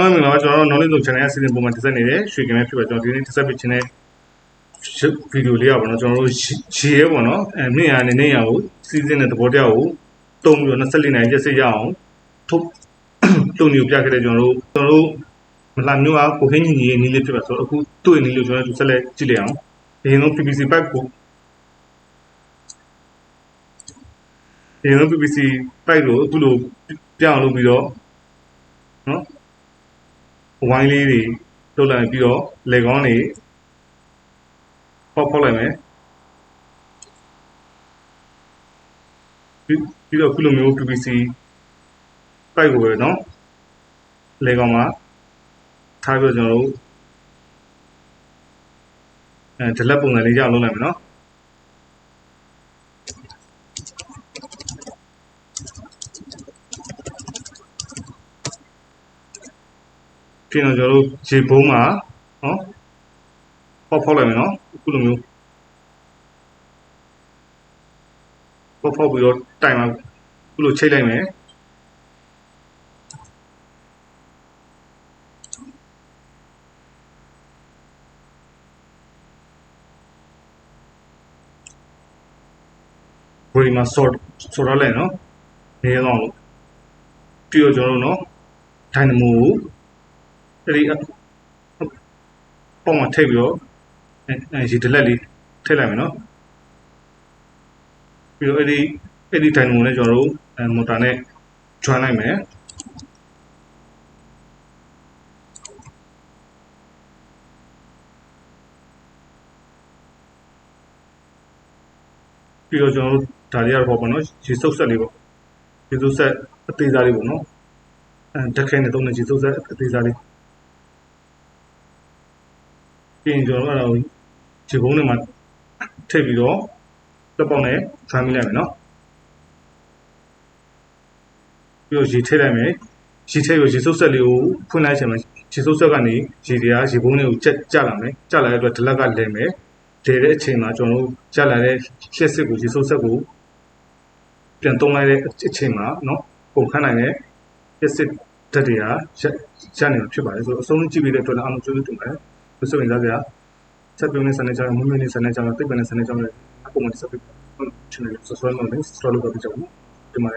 အားမင်္ဂလာပါကျွန်တော်တို့ knowledge zone channel အစီအစဉ်ပုံမှန်တက်ဆက်နေတဲ့ရွှေကင်ပဲဖြစ်ပါကျွန်တော်ဒီနေ့တက်ဆက်ပြချင်တဲ့ဗီဒီယိုလေးอ่ะပေါ့နော်ကျွန်တော်တို့ရေရဲပေါ့နော်အဲမြင့်ရနေနေရကိုစီစဉ်တဲ့သဘောတရားကိုတုံးပြီးတော့24နိုင်ရက်စစ်ရအောင်ထုတ်တုံးနေပြခဲ့တဲ့ကျွန်တော်တို့ကျွန်တော်တို့မလာမျိုးအားကိုဟင်းညီညီရဲ့နီးလေးဖြစ်ပါဆိုတော့အခုတွေ့နေလို့ကျွန်တော်တို့ဆက်လက်ကြည့်လိုက်အောင်အရင်ဆုံး PPC pipe ကိုအရင်ဆုံး PPC pipe ကိုအခုလိုပြောင်းလုပ်ပြီးတော့နော် ဝိုင်းလေးတွေထုတ်လိုက်ပြီးတော့လေကောင်းတွေပေါက်ဖောက်လိုက်မယ်ပြီးပြီးတော့ခုလိုမျိုး PPC ပိုက်ကိုပဲเนาะလေကောင်းမှာထားပြီးတော့ကျွန်တော်တို့အဲဒလက်ပုံစံလေးကြောက်လုပ်လိုက်မယ်เนาะ ပြင်တော့ကျွန်တော်တို့ရေဘုံးမှာနော်ပေါက်ဖောက်လိုက်မယ်နော်အခုလိုမျိုးပေါက်ဖောက်ပြီးတော့တိုင်မှာအခုလိုချိတ်လိုက်မယ်ဘရီမှာ sort ဆိုရလဲနော်နေရအောင်လို့ပြီးတော့ကျွန်တော်တို့နော် dynamo ကို အဲ့ဒီပုံမှာထည့်ပြီးတော့အဲရေဒလက်လေးထည့်လိုက်မယ်နော်ပြီးတော့အဲ့ဒီအဲ့ဒီ dynamo နဲ့ကျွန်တော်တို့အဲမော်တာနဲ့ join လိုက်မယ်ပြီးတော့ကျွန်တော်တို့ဒါတွေကတော့ပေါ့နော်ရေစုပ်ဆက်လေးပေါ့ရေစုပ်ဆက်အသေးစားလေးပေါ့နော်အဲတက်ခဲနဲ့သုံးတဲ့ရေစုပ်ဆက်အသေးစားလေး ပြီးရင်ကျွန်တော်တို့အဲ့ဒါကိုခြေပုံးထဲမှာထည့်ပြီးတော့လက်ပေါက်နဲ့ဖမ်းမိလိုက်မယ်နော်ပြီးတော့ရေထည့်လိုက်မယ်ရေထည့်ပြီးရေစုပ်ဆက်လေးကိုဖွင့်လိုက်ချင်မယ်ရေစုပ်ဆက်ကနေရေတွေကရေပုံးလေးကိုကျက်ကျလာမယ်ကျလာတဲ့အတွက်ဒလက်ကလဲမယ်လဲတဲ့အချိန်မှာကျွန်တော်တို့ကျလာတဲ့ရှက်စစ်ကိုရေစုပ်ဆက်ကိုပြန်သုံးလိုက်တဲ့အချိန်မှာနော်ပုံခန့်နိုင်တဲ့ရှက်စစ်ဓာတ်တွေကရရနေမှာဖြစ်ပါတယ်ဆိုတော့အဆုံးကြည့်ပြီးတဲ့အတွက်လည်းအားလုံးကျေးဇူးတင်ပါတယ် ဆိုဆိုရင်သားဗျာဆက်ပြုံးနေစနေကြမွေးမြူးနေစနေကြတိတ်ပန်နေစနေကြအပုံမှန်ဆက်ပြီး channel subscribe လုပ်နေ subscribe လုပ်ကြပါဦးဒီမှာ